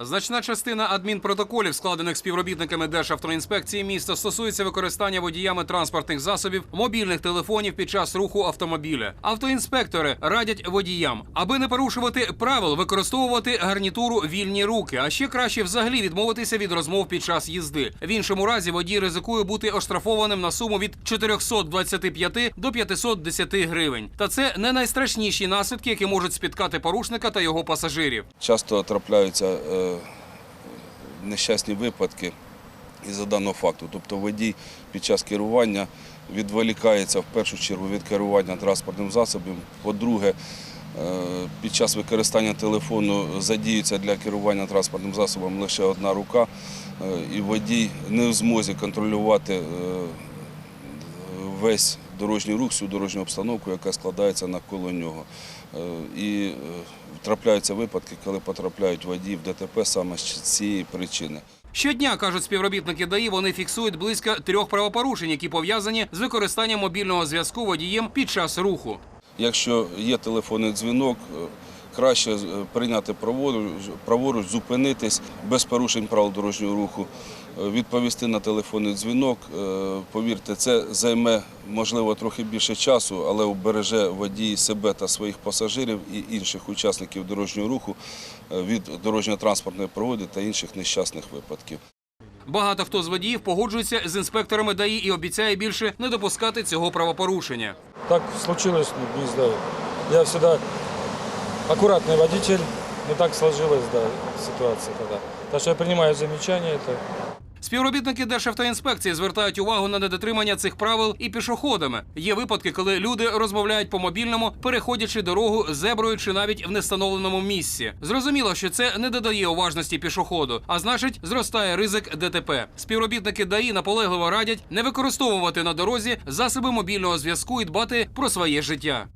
Значна частина адмінпротоколів, складених співробітниками Державтоінспекції міста, стосується використання водіями транспортних засобів мобільних телефонів під час руху автомобіля. Автоінспектори радять водіям, аби не порушувати правил, використовувати гарнітуру вільні руки, а ще краще взагалі відмовитися від розмов під час їзди. В іншому разі водій ризикує бути оштрафованим на суму від 425 до 510 гривень. Та це не найстрашніші наслідки, які можуть спіткати порушника та його пасажирів. Часто трапляються е, нещасні випадки із-за даного факту. Тобто водій під час керування відволікається в першу чергу від керування транспортним засобом. По-друге, е, під час використання телефону задіюється для керування транспортним засобом лише одна рука, е, і водій не в змозі контролювати е, весь дорожній рух, всю дорожню обстановку, яка складається навколо нього. Е, І е, трапляються випадки, коли потрапляють водії в ДТП саме з цієї причини. Щодня кажуть співробітники ДАІ, вони фіксують близько трьох правопорушень, які пов'язані з використанням мобільного зв'язку водієм під час руху. Якщо є телефонний дзвінок, е, краще е, прийняти праворуч, зупинитись без порушень правил дорожнього руху, е, відповісти на телефонний дзвінок. Повірте, це займе можливо трохи більше часу, але убереже водій себе та своїх пасажирів і інших учасників дорожнього руху е, від дорожньо-транспортної пригоди та інших нещасних випадків. Багато хто з водіїв погоджується з інспекторами ДАІ і обіцяє більше не допускати цього правопорушення. Так случилось, ну, не знаю. Я всегда аккуратный водитель, но так сложилась, да, ситуация тогда. Так что я принимаю замечания, это Співробітники Державтоінспекції звертають увагу на недотримання цих правил і пішоходами. Є випадки, коли люди розмовляють по мобільному, переходячи дорогу, зеброю чи навіть в нестановленому місці. Зрозуміло, що це не додає уважності пішоходу, а значить, зростає ризик ДТП. Співробітники ДАІ наполегливо радять не використовувати на дорозі засоби мобільного зв'язку і дбати про своє життя.